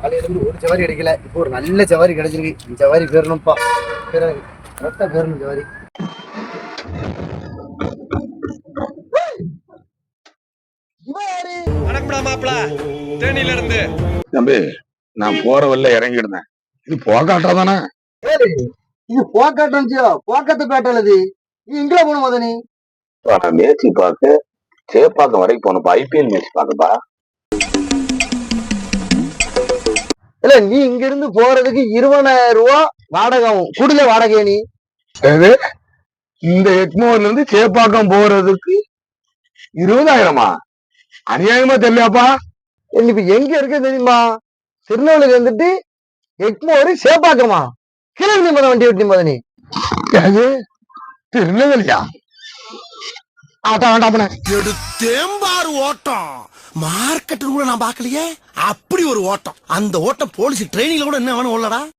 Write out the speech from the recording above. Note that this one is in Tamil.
காலையில இருந்து ஒரு ஜவாரி கிடைக்கல இப்போ ஒரு நல்ல ஜவாரி கிடைச்சிருக்கு. இந்த ஜவாரி பேரணும்ப்பா. பேராது கரெக்டா பேரணும் ஜவாரி தம்பி நான் போற வழில இறங்கிடுந்தேன் இது போக்காட்டா தானே? இது போக்காட்டம் போக்கத்து பேட்டல் இது நீ எங்கே போகணும் மதனி நான் மேட்ச் பார்க்க சேப்பாக்கம் வரைக்கும் போனப்பா. ஐபிஎல் மேட்ச் பார்க்கப்பா இல்ல நீ இங்க இருந்து போறதுக்கு இருபதாயிரம் ரூபா வாடகை ஆகும் குடில வாடகை நீ? இந்த எக்மோர்ல இருந்து சேப்பாக்கம் போறதுக்கு இருபதாயிரமா? அநியாயமா தெரியலையாப்பா. நீ இப்ப எங்க இருக்க தெரியுமா? திருநெல்வேலிக்கு வந்துட்டு எக்மோரு சேப்பாக்கமா? கிளம்பி மத வண்டி விட்டு மதனி அது திருநெல்வேலியா? ஆட்டா ஓட்டம். மார்க்கெட்டு கூட நான் பாக்கலையே அப்படி ஒரு ஓட்டம். அந்த ஓட்டம் போலீஸ் ட்ரைனிங்ல கூட என்ன வேணும் உள்ளடா?